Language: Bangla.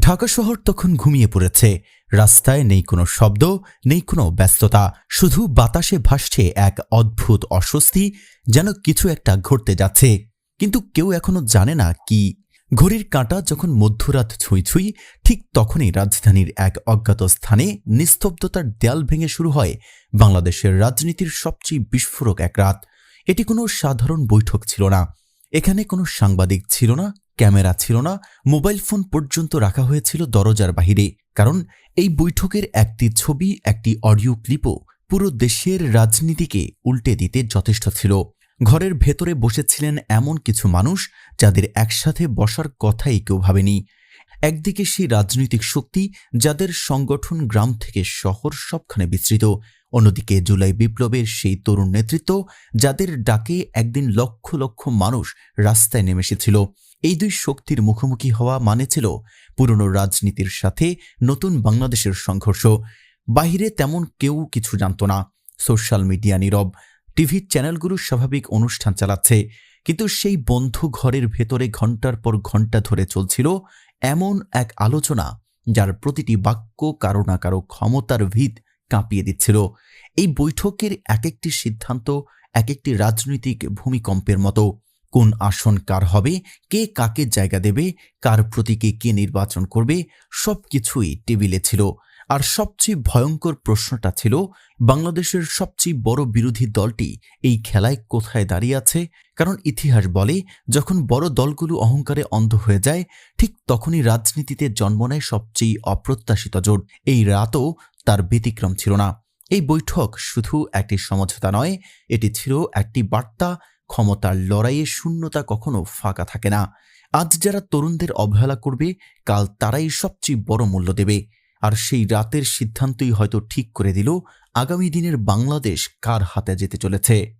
ঢাকা শহর তখন ঘুমিয়ে পড়েছে। রাস্তায় নেই কোনো শব্দ, নেই কোনো ব্যস্ততা, শুধু বাতাসে ভাসছে এক অদ্ভুত অস্বস্তি, যেন কিছু একটা ঘটতে যাচ্ছে। কিন্তু কেউ এখনও জানে না কি। ঘড়ির কাঁটা যখন মধ্যরাত ছুঁই ছুঁই, ঠিক তখনই রাজধানীর এক অজ্ঞাত স্থানে নিস্তব্ধতার দেয়াল ভেঙে শুরু হয় বাংলাদেশের রাজনীতির সবচেয়ে বিস্ফোরক এক রাত। এটি কোনো সাধারণ বৈঠক ছিল না। এখানে কোনো সাংবাদিক ছিল না ক্যামেরা ছিল না, মোবাইল ফোন পর্যন্ত রাখা হয়েছিল দরজার বাহিরে, কারণ এই বৈঠকের একটি ছবি, একটি অডিও ক্লিপও পুরো দেশের রাজনীতিকে উল্টে দিতে যথেষ্ট ছিল। ঘরের ভেতরে বসেছিলেন এমন কিছু মানুষ যাদের একসাথে বসার কথাই কেউ ভাবেনি। একদিকে সেই রাজনৈতিক শক্তি যাদের সংগঠন গ্রাম থেকে শহর সবখানে বিস্তৃত, অন্যদিকে জুলাই বিপ্লবের সেই তরুণ নেতৃত্ব যাদের ডাকে একদিন লক্ষ লক্ষ মানুষ রাস্তায় নেমে এসেছিল এই দুই শক্তির মুখোমুখি হওয়া মানে ছিল পুরনো রাজনীতির সাথে নতুন বাংলাদেশের সংঘর্ষ। বাহিরে তেমন কেউ কিছু জানত না। সোশ্যাল মিডিয়া নীরব, টিভি চ্যানেলগুলো স্বাভাবিক অনুষ্ঠান চালাচ্ছে, কিন্তু সেই বন্ধু ঘরের ভেতরে ঘণ্টার পর ঘণ্টা ধরে চলছিল এমন এক আলোচনা যার প্রতিটি বাক্য কারও না কারও ক্ষমতার ভিত কাঁপিয়ে দিচ্ছিল। এই বৈঠকের এক একটি সিদ্ধান্ত এক একটি রাজনৈতিক ভূমিকম্পের মতো। কোন আসন কার হবে, কে কাকে জায়গা দেবে, কার প্রতীকে কে নির্বাচন করবে সব কিছুই টেবিলে ছিল। আর সবচেয়ে ভয়ঙ্কর প্রশ্নটা ছিল, বাংলাদেশের সবচেয়ে বড় বিরোধী দলটি এই খেলায় কোথায় দাঁড়িয়ে আছে? কারণ ইতিহাস বলে, যখন বড় দলগুলো অহংকারে অন্ধ হয়ে যায়, ঠিক তখনই রাজনীতিতে জন্ম নেয় সবচেয়ে অপ্রত্যাশিত জোট। এই রাতও তার ব্যতিক্রম ছিল না। এই বৈঠক শুধু একটি সমঝোতা নয়, এটি ছিল একটি বার্তা ক্ষমতার লড়াইয়ে শূন্যতা কখনো ফাঁকা থাকে না। আজ যারা তরুণদের অবহেলা করবে, কাল তারাই সবচেয়ে বড় মূল্য দেবে। আর সেই রাতের সিদ্ধান্তই হয়তো ঠিক করে দিল আগামী দিনের বাংলাদেশ কার হাতে যেতে চলেছে।